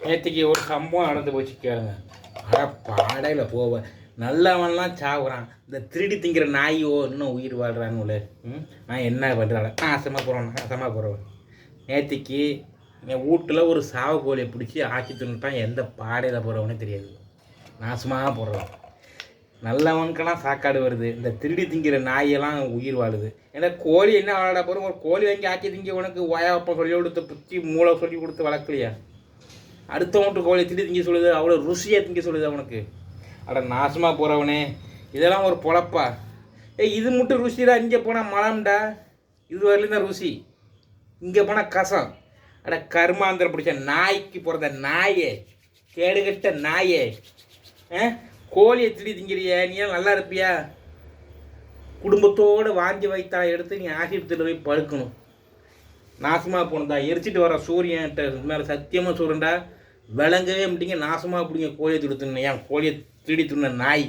நேற்றுக்கு ஒரு சம்பவம் நடந்து போச்சு கேளுங்க. அட பாடையில் போவேன் நல்லவன்லாம் சாகுறான் இந்த திருடி திங்கிற நாயோ இன்னும் உயிர் வாழ்கிறான்னு ம்? நான் என்ன பண்ணுறாள் நாசமாக போகிறோம் நாசமாக போகிறவன் நேற்றுக்கு என் வீட்டில் ஒரு சாவு கோழியை பிடிச்சி ஆக்கி தின்னுட்டான். எந்த பாடையில் போகிறவனே தெரியாது. நாசமாக போடுறவன் நல்லவனுக்கெல்லாம் சாக்காடு வருது. இந்த திருடி திங்கிற நாயெல்லாம் உயிர் வாழுது. ஏன்னா கோழி என்ன வாழ போகிறோம் ஒரு கோழி வாங்கி ஆக்கி திங்க உனக்கு ஓயாப்பா சொல்லி கொடுத்து புத்தி மூளை சொல்லி கொடுத்து வளர்க்கலையா? அடுத்தவன்ட்டு கோழியை திட்டி திங்க சொல்லுது அவ்வளோ ருசியாக திங்க சொல்லுது அவனுக்கு. அட நாசமாக போகிறவனே இதெல்லாம் ஒரு பொழப்பா. ஏய் இது மட்டும் ருசிடா இங்கே போனால் மலம்டா. இது வரலையும் தான் ருசி. இங்கே போனால் கசம். அட கர்மாந்திரம் பிடிச்ச நாய்க்கு பிறந்த நாயே கேடுகட்ட நாயே. ஆ? கோழியை திடி திங்கிறிய நீ நல்லா இருப்பியா? குடும்பத்தோடு வாங்கி வைத்தா எடுத்து நீ ஆசிரியத்தில் போய் படுக்கணும். நாசமாக போனதா? எரிச்சிட்டு வர சூரியன்ட்ட மேலே சத்தியமாக சொல்கிறேன்டா விளங்கவே மாட்டீங்க. நாசமாக பிடிங்க. கோழியை திருடி ஏன் கோழியை திருடி துண்ண நாய்.